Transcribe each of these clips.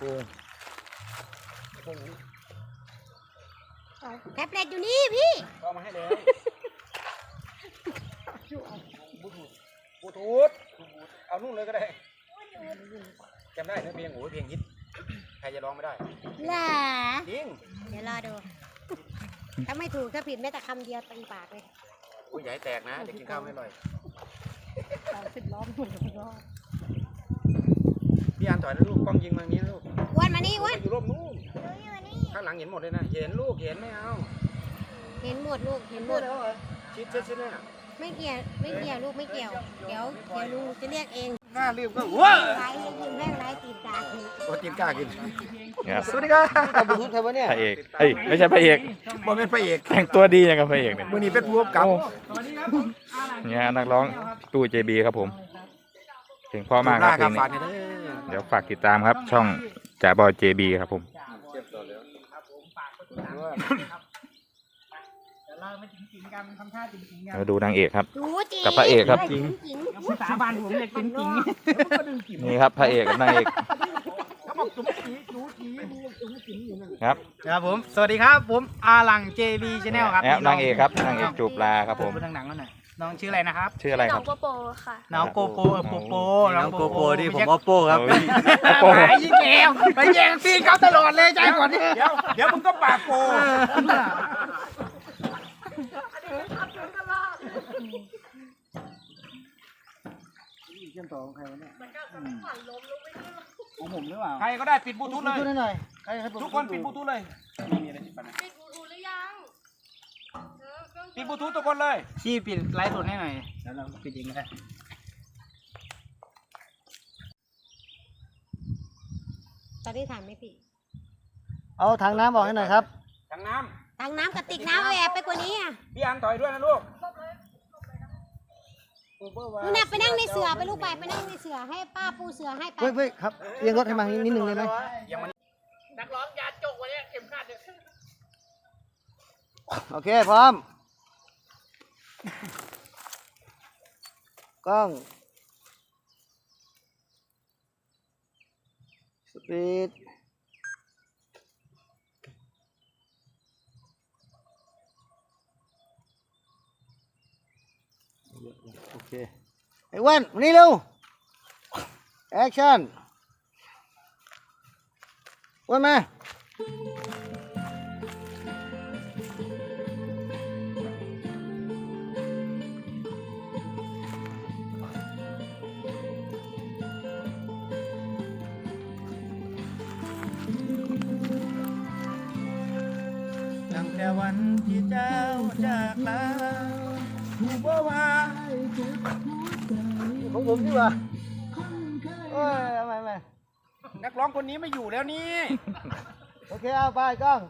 เอาแท็บเล็ตอยู่นี่พี่เอามาให้เลยบลูทูธบลูทูธเอานู่นเลยก็ได้จำได้เนะเพลงโอ้ยเพลงฮิตใครจะร้องไม่ได้ล่ะจริงเดี๋ยวรอดู ถ้าไม่ถูกถ้าผิดแม้แต่คำเดียวต็มปากเลยโอ้ยอย่าให้แตกนะจะกินข้าวไม่อร่อยสิบล้อมหมดเลยรอพี่อันต่อยนะลูกกล้องยิงมาอย่างนี้นะลูก อ้วนมานี่อ้วนอยู่ร่มนู่นข้างหลังเห็นหมดเลยนะเห็นลูกเห็นไม่เอาเห็นหมดลูกเห็นหมด ชิดชิดชิดเนี่ยไม่เกี่ยวไม่เกี่ยวลูกไม่เกี่ยว เดี๋ยวเดี๋ยวลุงจะเรียกเองหน้ารีบก็ว้าไลฟ์ให้ยืมแม่งไลฟ์ตีนตาทีโอ้ตีนกล้ากินครับสวัสดีครับบลูทูธใครวะเนี่ยพระเอกเอ้ยไม่ใช่พระเอกบอเป็นพระเอกแต่งตัวดีอย่างกับพระเอกเนี่ยมือนี้เป็นผู้กำกับเนี่ยนักร้องตู้เจบีครับผมเพลงเพ่อมากครับเพลงฝากนี้หน่อยเด้อเดี๋ยวฝากติดตามครับช่อง จ่าบอยเจบีครับผมมาดูนางเอกครับ ดูจีกับพระเอกครับ จริงจริงสาบานผมเลยจริงจริงนี่ครับพระเอกกับนางเอกครับครับผม สวัสดีครับ ผมอาหลัง JB Channel ครับแอบนางเอกครับนางเอกจูบลาครับผมดูทางหนังกันหน่อย น้องชื่ออะไรนะครับ ชื่ออะไรหนคอรังบ โปโปค่ะ น้องโปโปเออโปโปน้องโปโปที่ผมไใช่ว่าโป้ครับโอ้ยโปหายยิ่งแกวไปแย่งซีนเขาตลอดเลยใจก่อนนี่เดี๋ยวเดี๋ยวมึงก็ปากโปของผมหรือเปล่าใครก็ได้ปิดบลูทูธเลยดูหน่อยใครให้ผมทุกคนปิดบลูทูธเลยไม่มีอะไรปิดปัญหา ปิดบลูทูธหรือยังเออเครื่อง ปิดบลูทูธทุกคนเลยชี้ปิดไลฟ์สดให้หน่อยแล้วเราปิดเองก็ได้ตอนนี้ถ่ายไหมพี่เอาถังน้ำบอกให้หน่อยครับ ถังน้ตังน้ำกระติกน้ำเอาแอบไปกว่านี้อะำพี่อันถอยด้วยนะลูกนู่นน่ะไปนั่งในเสือไปลูกไปไปนั่งในเสือให้ป้าปูเสือให้ไปเฮ้ยเฮ้ยครับเอียงรถให้มานิดนึงได้ไหมยังมันนักร้องยาจกวันนี้เข็มขัดโอเคพร้อมกล้องสปีดโอเคไอ้อ้วันมานี่เร็วแอคชั่น วันมาตั้งแต่วันที่เจ้าจากลาผู้บ่ว่าของผมดีกว่าโอ้ยเอาใหม่ใหม่นักร้องคนนี้ไม่อยู่แล้วนี่ โอเคเอาไปกล้อง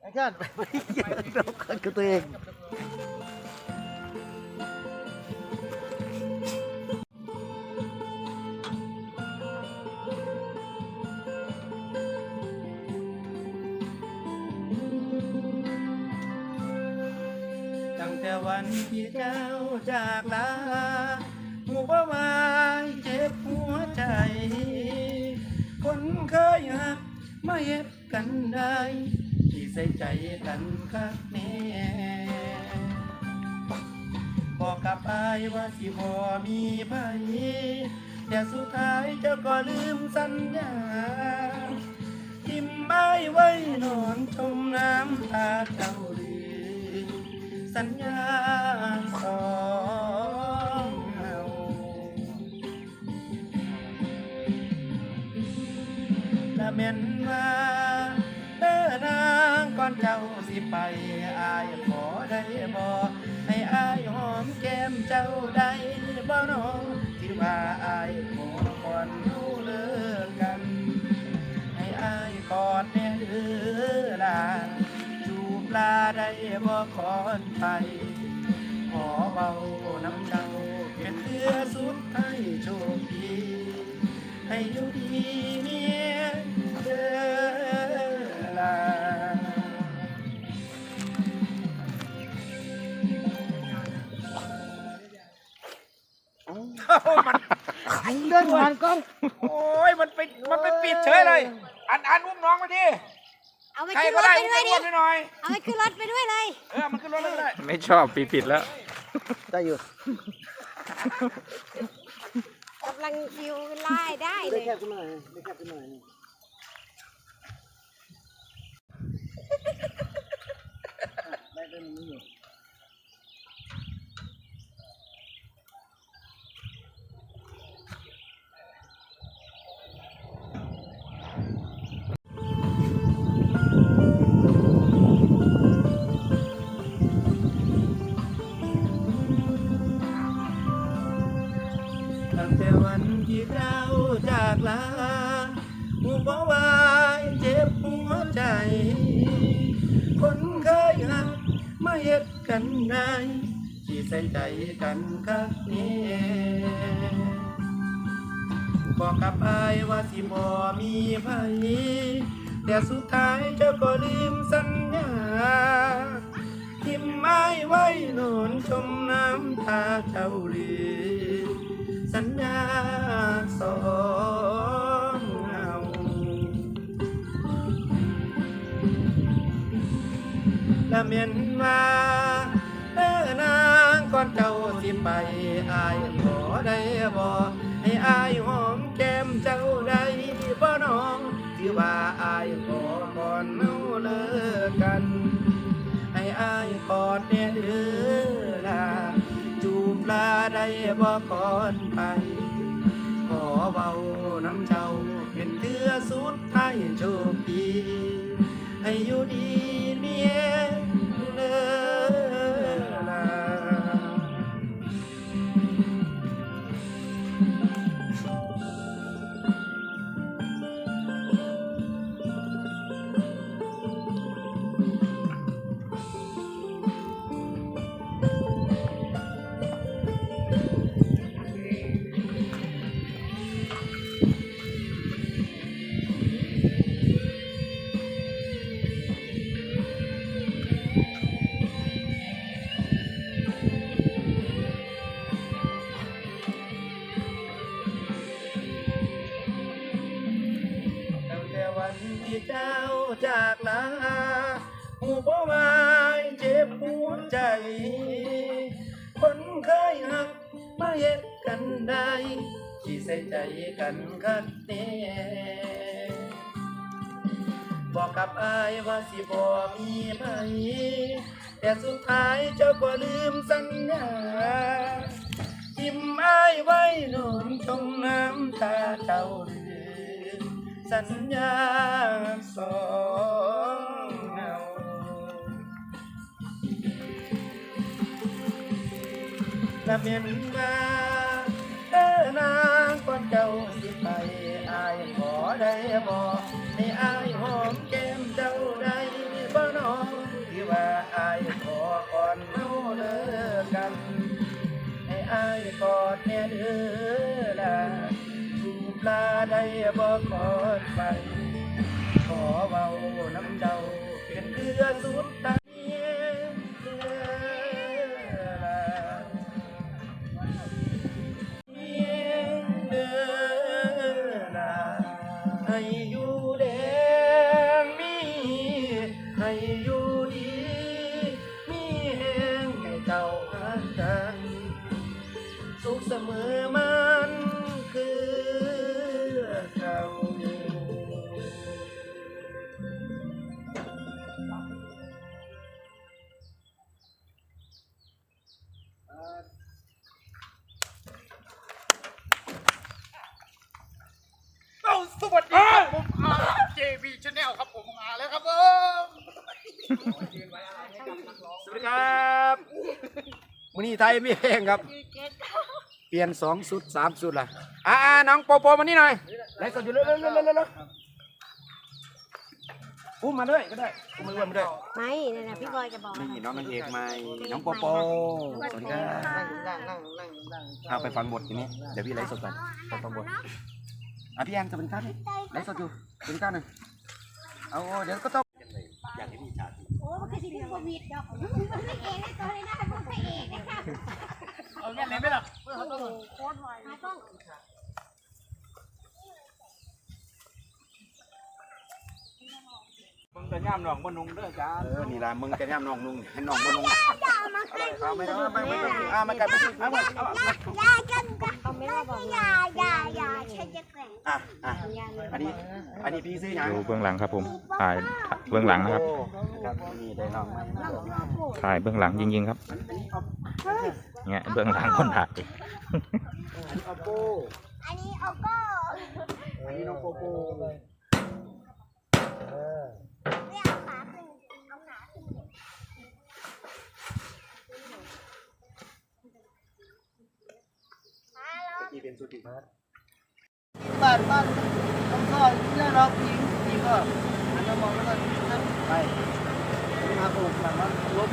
แอคชั่นเราเกินกับตัวเอง เจ้าจากลาหูบ่วายเจ็บหัวใจ คนเคยหักมาเย็บกันได้ที่ใส่ใจกันคักแน่บอกกับอายว่าสิพอมีไปแต่สุดท้ายเจ้าก็ลืมสัญญาทิมไม้ไว้นอนชมน้ำตาเจ้าลืมสัญญา เม่นว่าเด้อนางก่อนเจ้าสิไปอายขอได้บ่ให้อายหอมแก้มเจ้าได้บ่น้องที่ว่าอายขอก่อนรู้เลิกกัน ให้อายกอดแน่เด้อลาจูบลาได้บ่ขอนไปขอเบาน้ำเจ้าเป็นเรือสุดท้โชคดีให้อยู่ดีเนี่ย เดินผ่านกล้อง โอ้ยมันไปมันไปปิดเฉยเลย อันอันอุ้มน้องมาดิเอาไปใครขึ้นรก็ถได้ไปอุ้มด้วยไปดิรวมไปหน่อยเอาไปขึ้นรถไปด้วยเลย เออมันขึ้นรถเลยก็ได้ไม่ชอบปีผิดแล้ว ได้อยู่กำลังคิวไล่ได้เลยแคบขึ้นมาหน่อยได้แคบขึ้นมาหน่อย เฮ็ดกันได้ที่ใส่ใจกันคักนี้บอกกับอายว่าสิบ่มีไผแต่สุดท้ายเจ้าก็ลืมสัญญาทิมไม้ไว้นอนชมน้ำตาเจ้าลืมสัญญาสอง ละเมียนมาเออนางก่อนเจ้าสิไปอายขอได้บ่ให้อายหอมแก้มเจ้าได้บ่น้องที่ว่าอายขอก่อนเมาเลิกกัน ให้อายกอดเนี่ยเด้อล่ะจูบลาได้บ่ก่อนไป ขอเบาน้ำเจ้าเป็นเตือสุดท้ายโชคดีให้อยู่ดีเมีย เจ้าจากลาหูบ่วายเจ็บหัวใจ คนเคยหักมาเย็ดกันได้ที่ใส่ใจกันคัดเน่บอกกับอายว่าสิบ่มีไผแต่สุดท้ายเจ้าก็ลืมสัญญาทิมอายไว้นอนชมน้ำตาเจ้า สัญญาสองเงาละเมียนมาเออนางก่อนเจ้าสิไปอายขอได้บ่ให้อายหอมแก้มเจ้าได้บ่น้องที่ว่าอายขอก่อนเมาเลิกกันให้อายกอดแน่เด้อล่ะ ลาได้บ่กอดไป ขอเว้าน้ำเดาเป็นเรือสุดตา ไทยมีเพลงครับ เปลี่ยนสองสุดสามสุดละอ่าน้องโปโปมานี่หน่อยไล่สดอยู่เร็วเร็วเร็วเร็วเร็วอุ้มมาด้วยก็ได้อุ้มมาด้วยมาด้วยไม่นั่นนะพี่บอยจะบอกนี่น้องนางเอกใหม่น้องโปโปสวัสดีครับนั่งนั่งนั่งนั่งเอาไปฟังบททีนี้เดี๋ยวพี่ไลฟ์สดก่อนไปฟังบทอะพี่แอนจะเป็นข้าวนี่ไลฟ์สดอยู่เป็นข้าวหนึ่งเอาเดี๋ยวก็ต้องอยากให้พี่ชา โอ้มันคือสิเป็นโควิดดอกมันไม่เองนะตัวเลยนะมันไม่เองนะคะเอาเงี้ยเลยไหมล่ะ โอ้โหโคตรไวมาต้อง แต่ย่ามหนองบนุงเด้อจ้าเออนี่ล่ะมึงจะย่ำน้องนุ่งให้น้องบ่นุ่งเอาไม่ต้องไม่ไม่ต้องอ่ามันกันไปเอามาเอามาเขาไม่ว่าบอกอย่าอย่าอย่าใช่จะแกล้งอะอะยาอันนี้อันนี้พี่ซื้อหยังดูเบื้องหลังครับผมถ่ายเบื้องหลังนะครับโอ้ครับนี่ได้น้องมาถ่ายเบื้องหลังจริงๆครับอันนี้เอาเนี่ยเบื้องหลังคนถ่ายอันนี้เอาโป้อันนี้เอาก็อันนี้น้องโปโป สุดที่มาบ้านบ้านต้องก็เรื่องเรายิงยิงก็หันมามองแล้วก็นั่นไปมาปลูกหลังบ้านลบ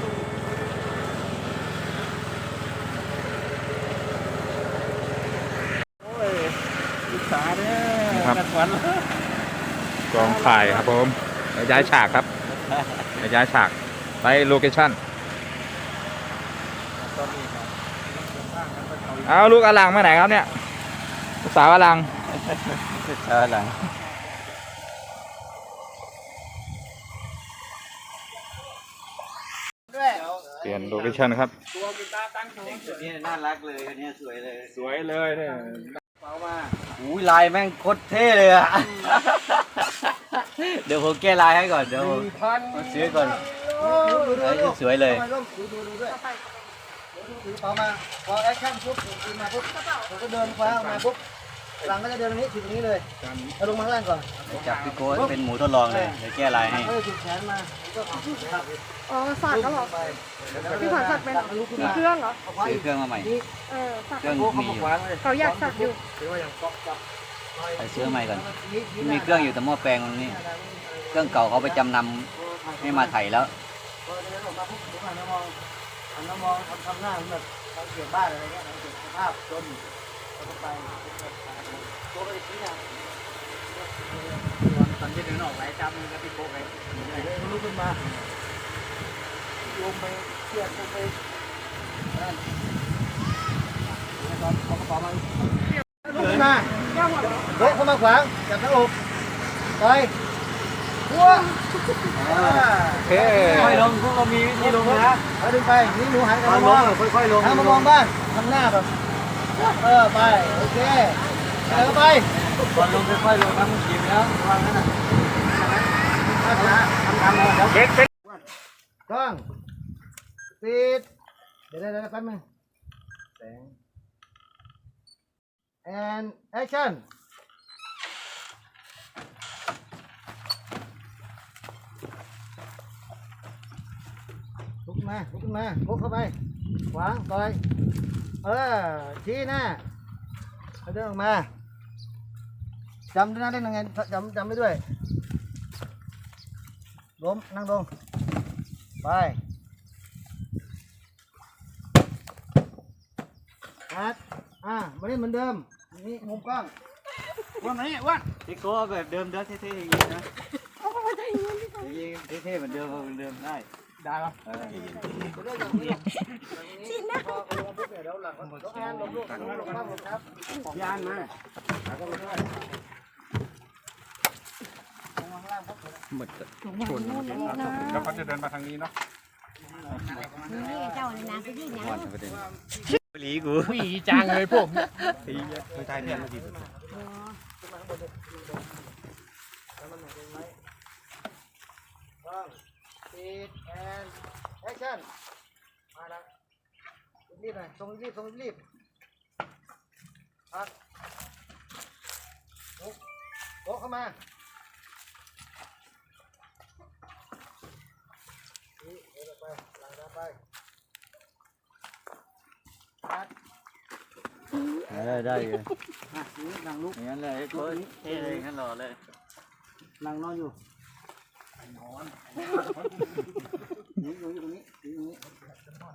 โอ้ยศึกษาเนี่ยครับกัดฝันกองถ่ายครับผมย้ายฉากครับย้ายฉากไปโลเคชั่นเอาลูกอลังมาไหนครับเนี่ย สาวอลังเออหลังด้วยเปลี่ยนโลเคชั่นครับนี่น่ารักเลยอันนี้สวยเลย สวยเลยเนี่ยเปามาอุ้ยลายแม่งโคตรเท่เลยอะเดี๋ยวผมแก้ลายให้ก่อนเดี๋ยวผมเอาซื้อก่อนเอ้ยสวยเลย ดูดูดูด้วยถือเปามาพอแอคชั่นปุ๊บผมขึ้นมาปุ๊บผมก็เดินคว้าออกมาปุ๊บหลังก็จะเดินตรงนี้ถึงตรงนี้เลยเอาลงมาข้างล่างก่อนจับพี่โก้เป็นหมูทดลองเลยเดี๋ยวแก้ลายให้ก็จะจุดแขนมาก็ขับขับอ๋อสักก็หรอไปพี่ขวัญสักเป็นลุกขึ้นมีมาเครื่องเหรอเอาไว้ซื้อเครื่องมาใหม่เออสักเครื่องโค้งมีเข้าอยู่มาขวางเลยเขาอยากสักอยู่ถือว่าอย่างเกาะจับไปซื้อใหม่ก่อนมีเครื่องอยู่แต่หม้อแปลงมันนี่เครื่องเก่าเขาไปจำนำให้มาไถแล้ว พอเดินออกมาปุ๊บผมหันมองทำทำหน้าเหมือนแบบเราเกลียดบ้านอะไรเงี้ยเราเกลียดสภาพจนเราก็ไปตัวก็จะชี้นี่ยตอนที่เดินออกไปจับมือกับพี่โป้ไปเดินลุกขึ้นมาลงไปเทียบลงไปนั่นนะครับเอากระเป๋ามาลุกขึ้นมาเฮ้ยเข้ามาขวางจับหน้าอกไป หัวอ่าโอเคค่อยลงพวกเรามีวิธีลงนะไปดึงไปนี่หนูหันกลับค่อยมามลองงค่อยๆลงหันมามองบ้านทำหน้าแบบเออไปโอเคแล้วก็ไปก่อนลงค่อยๆลงนะมึงจิ้มแล้ววางนั่นน่ะทำนะทำตามเราเดี๋ยวกล้องปิดเดี๋ยวเดี๋ยวเดี๋ยวแป๊บนึงแสง and action ลุกขึ้น มาลุกขึ้นมาลุกเข้าไปขวางต่อยเออชี้หน้าแล้วเดินออกมาจำด้วยนะเล่นยังไงจำจำไม่ด้วยล้มนั่งลงไปอัดอ่ามาเล่นเหมือนเดิมนี่มุมกล้องวันนี้วันพี่โก้เอาแบบเดิมเด้อเท่ๆอย่างนี้นะยิงเท่ๆเหมือนเดิมเอาเหมือนเดิมได้ ได้ปะเออเรื่องอย่างนี้ชี้หน้าพอลงปุ๊บเนี่ยเดี๋ยวหลังมันต้องอ่านลงลูกลงลงครับลงครับยานมาแล้วก็ลงด้วยลงมาข้างล่างปุ๊บแล้วเขาจะเดินมาทางนี้เนาะนี่เจ้าเลยนะไปยิ่งนะก่อนประเด็นหลีกูผู้หญิงจังเลยผมไม่ใช่เพี้ยนเมื่อกี้ ต้องปิดแอ นแอคชั่นมาแล้วรีบหน่อยส่งรีบส่งรีบพักลุกโต๊ะเข้ามานี่เดินออกไปหลังเดินไปพัดเออได้อยู่อะนี่นั่งลุกอย่างนั้นเลยโก้เท่เลยงั้นรอเลยนั่งนอนอยู่นอน นี่อยู่อยู่ตรงนี้อยู่ตรงนี้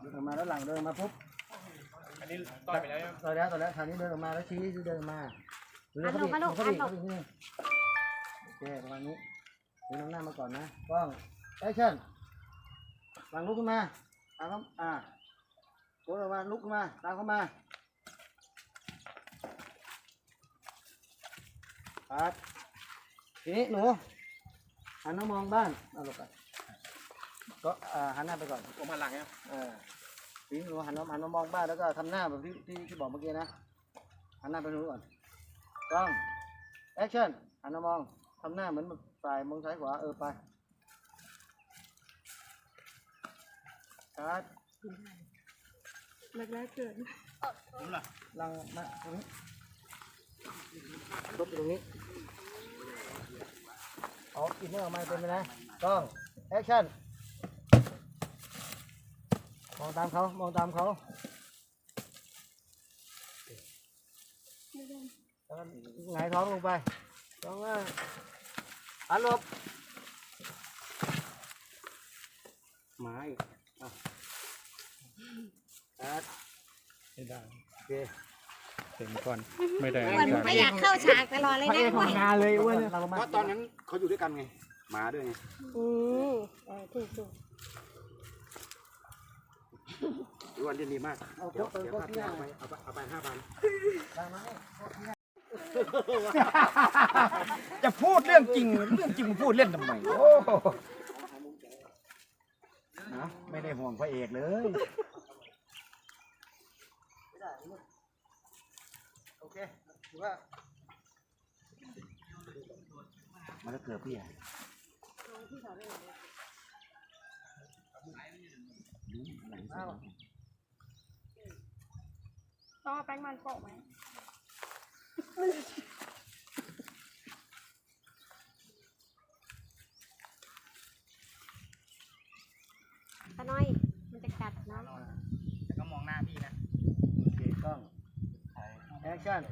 เดินออกมาแล้วหลังเดินมาปุ๊บอันนี้ต่อยไปแล้วต่อแล้วต่อแล้วทางนี้เดินออกมาแล้วชี้เดินออกมาดูเขาดิเขาดิเขาดินี่โอเคประมาณนี้ดูน้ำหน้ามาก่อนนะกล้องแอคชั่นหลังลุกขึ้นมาตามเขาอ่าโกดออกมาลุกขึ้นมาตามเข้ามาปัดทีนี้หนูหันมามองบ้านเอาหลบไป ก็อ่าหันหน้าไปก่อนผมมาหลังเนี่ยเออพี่หนูหันมาหันมามองบ้านแล้วก็ทำหน้าแบบที่ที่ที่บอกเมื่อกี้นะหันหน้าไปทางนู้นก่อนกล้องแอคชั่นหันมามองทำหน้าเหมือนแบบฝ่ายมองซ้ายขวาเออไปคัดแรกๆเกิดลังมาตรงนี้ลบอยู่ตรงนี้เอาอินเนอร์ออกมาเป็นไปนะกล้องแอคชั่นม องตามเขามองตามเขาแล้วก็หงายท้องลงไปท้องว่าหันหลบหมาอีกอะแอดไม่ได้โอเคเต็มก่อน ไม่ได้อ้วนไม่อยากเข้าฉากตลอดเลยนะอ้วนงานเลยอ้วนเราเพมาราะตอนนั้นเขาอยู่ด้วยกันไงหมาด้วยไง อืมเออถูกถูก อ้วนเรียนดีมากเอาเดี๋ยวโต๊ะเดี๋ยวโต๊ะพาที่ไปไหนเอาไปเอาไปเอาไปห้าพันได้ไหมจะพูดเรื่องจริง เรื่องจริงพูดเล่นทำไมโอ้นะไม่ได้ห่วงพระเอกเลยโอเคถือว่ามันก็เกิดพี่ใหญ่อ้าว ต้องเอาแป้งมันโปะไหมตาน้อย มันจะกัดเนาะโอเคกล้องแอคชั่น